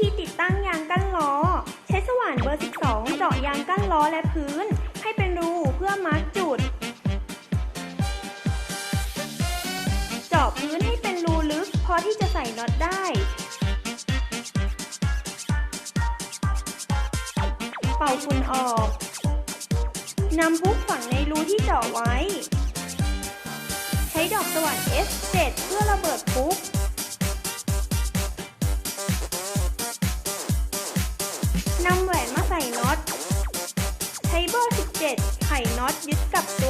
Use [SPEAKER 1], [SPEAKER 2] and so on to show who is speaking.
[SPEAKER 1] ธีติดตั้งยางกั้นล้อ ใช้สว่านเบอร์ 12 เจาะยางกั้นล้อและพื้น ให้เป็นรูเพื่อมาร์กจุด เจาะพื้นให้เป็นรูลึกพอที่จะใส่น็อตได้ เป่าฝุ่นออก นำพุกฝังในรูที่เจาะไว้ ใช้ดอกสว่าน S7 เพื่อระเบิด เบอร์17ไข่น็อตยึดกับตัว